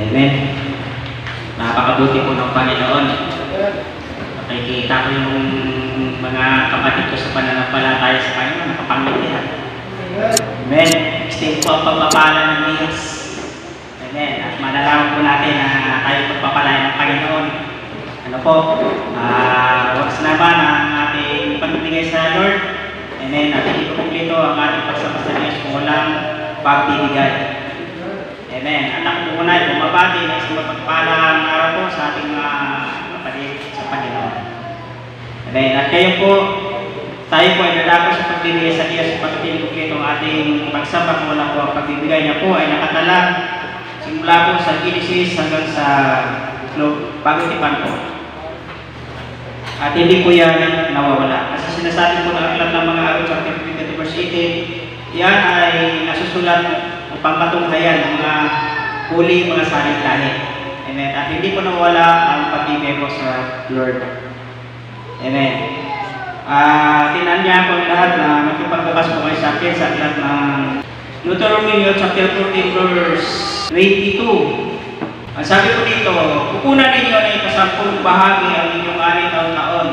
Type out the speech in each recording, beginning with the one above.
Amen. Napakabuti po ng Panginoon. Nakikita ko yung mga kapatid ko sa pananampalataya sa Panginoon, nakapangitihan. Amen. Extend po ang pagpapala ng Diyos. Amen. At malalaman po natin na tayo pagpapalaya ng Panginoon. Ano po? Ah, uh, naman ang ating pagbibigay sa Lord. Amen. At hindi ko kumplito ang ating pagsama sa Diyos kung walang pagbibigay. Amen. At ako po ay bumabati ng isang mapagpalang araw po sa ating mga kapatid sa Panginoon. Amen. At kayo po, tayo po ay dadako sa pagbibigay sa Diyos sa pagpili ko ang ating pagsamba kung wala po ang pagbibigay niya po ay nakatala simula po sa Genesis hanggang sa pagkutipan po. At hindi po yan nawawala. Kasi sinasabi po ng aklat ng mga 22 verse 18, yan ay nasusulat upang patunghayan ng mga huli mga saling lahi. Amen. At hindi po nawala ang pag-ibig po sa Lord. Amen. Ah, tinan niya po ang lahat na makipagbukas po kayo sa akin sa aklat ng Deuteronomy chapter 14 verse 22. Ang sabi ko dito, kukunan ninyo na ikasampung bahagi ang inyong ani taon taon.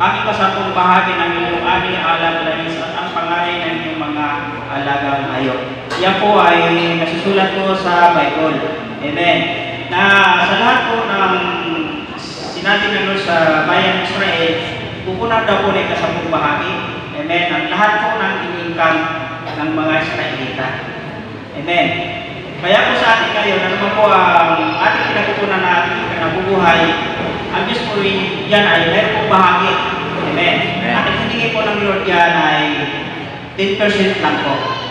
Ang ikasampung bahagi ng inyong ani alam lanis at ang pangalan ng inyong mga alagang hayop. Yan po ay nasusulat po sa Bible. Amen. Na sa lahat po ng sinabi ng Lord sa bayan ng Israel, kukunan daw po na ikasampung bahagi. Amen. Ang lahat po ng iningkang ng mga Israelita. Amen. Kaya po sa atin ngayon, ano man po ang ating pinakukunan na ating nabubuhay, ang Diyos po yan ay meron po bahagi. Amen. Amen. At hiningi po ng Lord yan ay 10% lang po.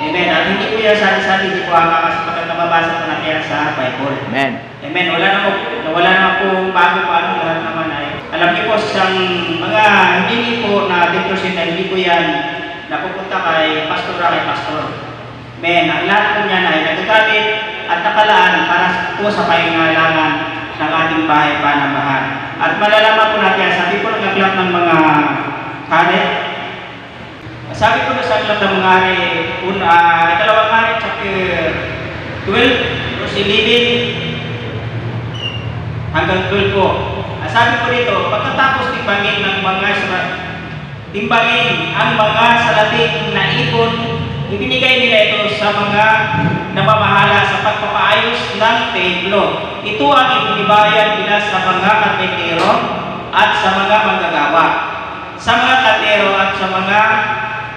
Amen. At hindi po yan sa hindi po ang kasi pagka nababasa po natin sa Bible. Amen. Amen. Wala na po, wala na po bago pa ano, lahat naman ay. Alam niyo po sa isang mga hindi po na 10% na hindi po yan napupunta kay pastor kay pastor. Men, ang lahat po niyan ay nagagamit at nakalaan para po sa pangangailangan ng ating bahay panambahan. At malalaman po natin, sabi po ng aklat ng mga hari, sabi ko na sa aklat ng mga hari, un, uh, ikalawang hari, chapter 12, verse 11, hanggang 12 po. Sabi ko dito, pagkatapos timbangin ng mga timbangin ang mga salating na ipon, ibinigay nila ito sa mga namamahala sa pagpapaayos ng templo. Ito ang ibinibayan nila sa mga karpentero at sa mga manggagawa, sa mga katero at sa mga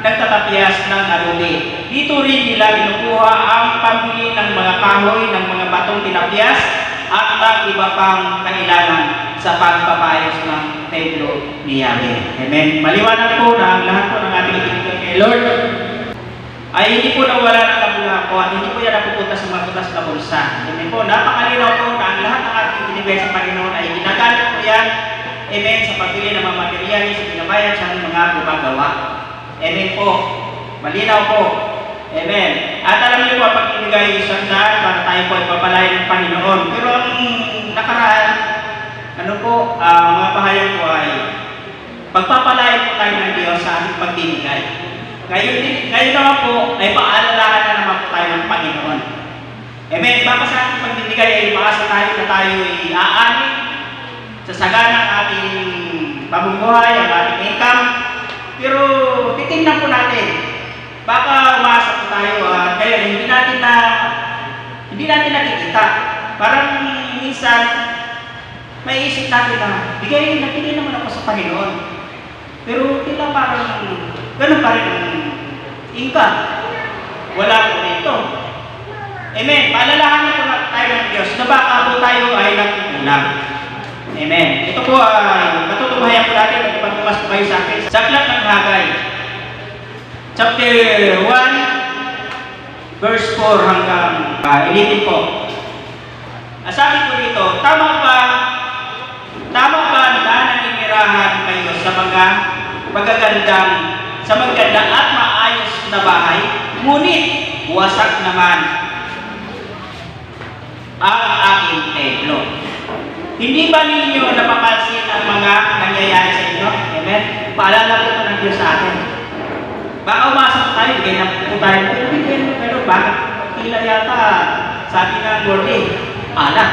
nagtatapyas ng aluli. Dito rin nila kinukuha ang pambili ng mga kahoy, ng mga batong tinapyas at ang iba pang kailangan sa pagpapayos ng templo ni Yahweh. Amen. Maliwanag po na ang lahat po ng ating itinigay kay Lord ay hindi po nawala ng kabula po at hindi po yan napupunta sa mga butas na bulsa. Amen po. Napakalinaw po na ang lahat ng ating itinigay sa Panginoon ay ginagamit po yan Amen. Sa pagbili ng mga materyales sa ginabayan sa mga gumagawa. Amen po. Malinaw po. Amen. At alam niyo po, pag ibigay isang daan para tayo po ay papalayan ng Panginoon. Pero ang nakaraan, ano po, ang mga pahayag ko ay pagpapalayan po tayo ng Diyos sa ating pagbibigay. Ngayon, ngayon naman po, ay paalalahan na naman po tayo ng Panginoon. Amen. Baka sa ating pagbibigay ay maasa tayo na tayo ay aani sa sagana ng ating pamumuhay, ang ating income. Pero titingnan po natin, baka umasa po tayo at kaya hindi natin na hindi natin nakikita. Parang minsan may isip natin na bigay natin naman ako sa Panginoon. Pero tila parang ganun pa rin ang income. Wala po rito. Amen. Paalalahanan po na tayo ng Diyos na baka po tayo ay nagkukulang. Amen. Ito po ay matutubayan po natin at ipagbukas po kayo sa akin. Sa aklat ng Hagay, chapter 1, verse 4 hanggang uh, 11 po. Ang sabi ko dito, tama ba, tama ba na naninirahan kayo sa mga magagandang, sa maganda at maayos na bahay, ngunit wasak naman ang aking templo. Hindi ba ninyo napapansin ang mga nangyayari sa inyo? Amen? Paalala po ito ng Diyos sa atin. Baka umasok tayo, bigyan na po tayo. Pero pero bakit tila yata, sabi ng Lord eh, alak.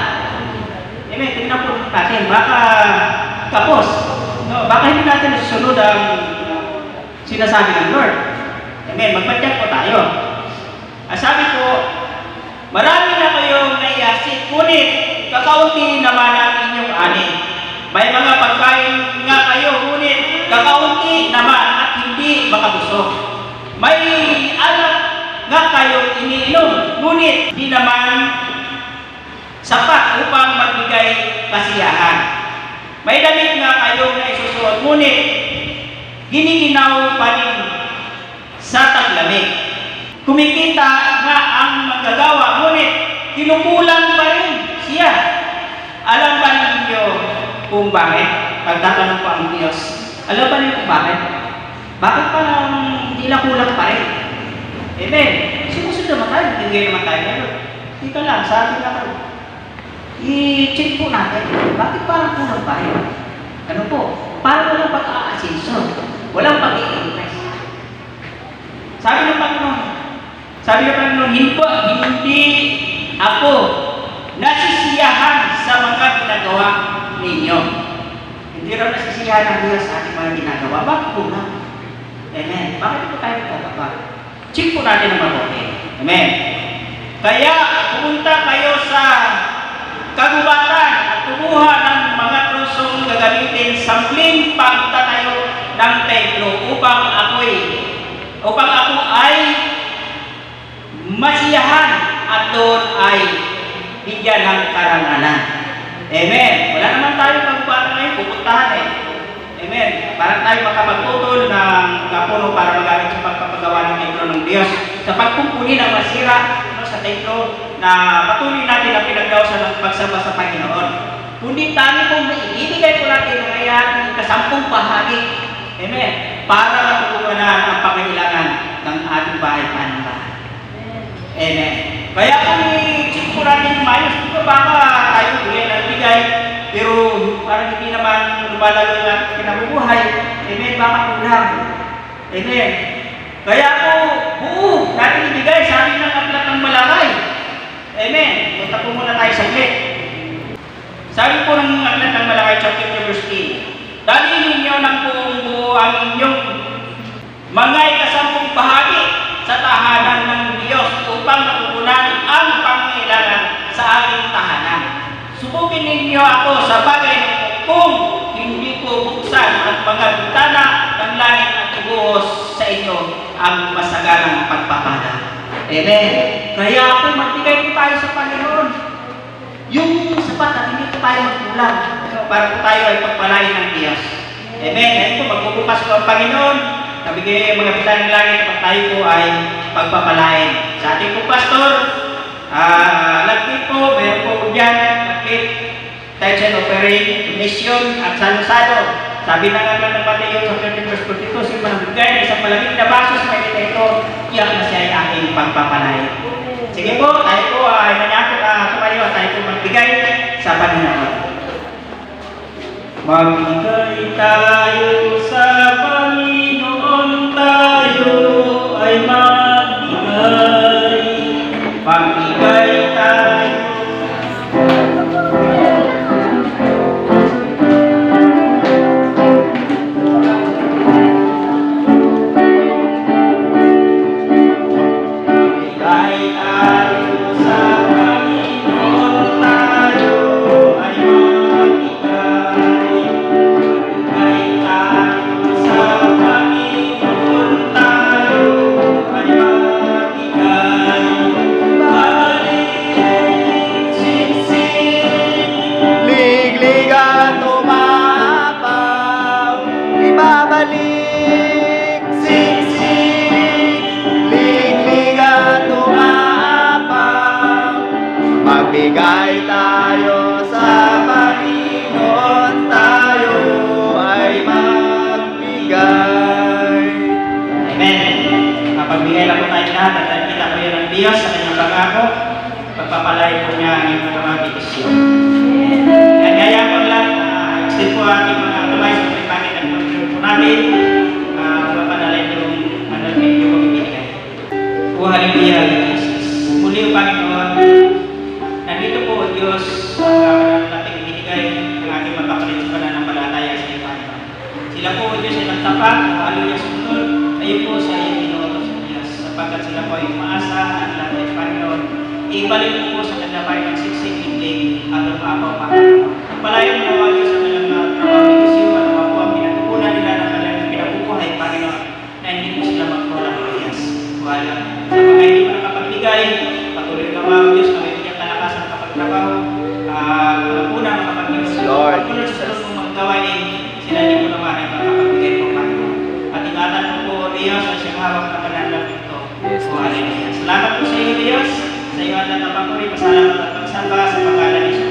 Amen. Tingnan po natin. Baka kapos. No, baka hindi natin susunod ang sinasabi ng Lord. Amen. Magpatyak po tayo. Ang sabi po, marami na kayong naiyasit, ngunit kakaunti naman ang inyong ani. May mga pagkain nga kayo, ngunit kakaunti naman at hindi makabusog. May alak nga kayong iniinom, ngunit di naman sapat upang magbigay kasiyahan. May damit nga kayong naisusuot, ngunit giniginaw pa rin sa taglamig. Kumikita nga ang magagawa, ngunit kinukulang pa rin siya. Alam ba ninyo kung bakit? Pagtatanong po ang Diyos. Alam ba ninyo kung bakit? Bakit parang hindi na kulang pa? Amen. Sumusunod naman tayo, bigay naman tayo ngayon. Dito lang, sa ating lakad. I-check po natin, bakit parang kulang rin? Ano po? Parang walang pag-aasinso. Walang pag-i-impress. Sabi ng Panginoon, sabi ng Panginoon, hindi, hindi ako nasisiyahan sa mga ginagawa ninyo. Hindi raw nasisiyahan ng Diyos sa ating mga ginagawa. Bakit po na? Amen. Bakit po tayo nagkakapa? Check po natin ang mabuti. Amen. Kaya pumunta kayo sa kagubatan at kumuha ng mga trusong gagamitin sa muling pagtatayo ng templo upang ako'y upang ako ay masiyahan at doon ay bigyan ng karangalan. Amen. Wala naman tayo pagpapala ngayon, pupuntahan eh. Amen. Para tayo makamagputol ng kapuno para magamit sa pagpapagawa ng templo ng Diyos. Sa pagkukunin ng masira no, sa templo na patuloy natin ang pinagdawsan ng pagsamba sa Panginoon. Kundi tayo kung ibibigay ko natin ng ayan kasampung bahagi. Amen. Para matulungan ang pangailangan ng ating bahay panambahan. Amen. Kaya kung i-check po natin ba baka tayo bigay ng bigay, pero parang hindi naman lumalalo yung ating kinabubuhay. Amen. Baka kulang. Amen. Kaya po, buo natin ibigay sa ating ng aklat ng malakay. Amen. Punta po muna tayo sa saglit. Sabi po ng aklat ng malakay, chapter number 16, Dalhin ninyo ng buong buo ang inyong mga ikasampung bahagi sa tahanan ng Diyos upang matugunan ang pangailangan sa aking tahanan. Subukin ninyo ako sa bagay kung hindi ko buksan ang mga bintana ng langit at ibuhos sa inyo ang masaganang pagpapala. Amen. Kaya ako magbigay po tayo sa Panginoon. Yung sapat at hindi po tayo magkulang para po tayo ay pagpalain ng Diyos. Amen. Ayan po, magbubukas po ang Panginoon. Nabigay ang mga bitang ng langit at tayo po ay pagpapalain. Sa ating po pastor, ah, lagkit po, meron po dyan, lagkit, touch and operate, mission, at salo-salo. Sabi na nga ng Mateo sa 13 verse 42, si ng isang malamig na baso sa mga ito, na siya ay aking pagpapalain. Sige po, tayo po ay manyakot uh, tumayo at tayo po magbigay sa Panginoon. Magbigay tayo sa Panginoon, Pagpapalay po niya ang inyong mga bitisyon. Nagaya ko lang, uh, extend po ating mga tumay sa pagpangit ang pagpapalay namin. Uh, Mapanalay yung ano na inyo kong ibigay. O haliluya, Jesus. Muli o Panginoon, nandito po o Diyos, uh, natin ibigay ang ating magpapalit sa pananampalataya sa iyo, Sila po o Diyos ay nagtapat, haliluya, sumunod, kayo po sa iyo, Panginoon, sapagkat sila po ay umaasa at lahat ng Panginoon ibalik mo po sa kandapay ng siksik higling at umapaw pa. Palayo mo nawa Diyos sa kanilang mga trabaho ni Kisyo at mga po ang pinatutunan nila ng kanilang pinabubuhay, Panginoon, na hindi po sila magkulang ng Diyos. Wala. Sa mga hindi mo nakapagbigay, patuloy na mga Diyos na may bigyan kalakasan kapag trabaho, ah, uh, una makapag-Diyos. Lord Pagkulang sa Jesus. tulong mga gawain, sila hindi mo naman ay makapagbigay po, Panginoon. At ingatan mo po, Diyos, ang siyang hawak na kanalang ito. Yes, hallelujah. Salamat po sa iyo, Diyos. Sa iyo ang tatabang ko ay pasalamat at pagsamba sa pangalan ni Jesus.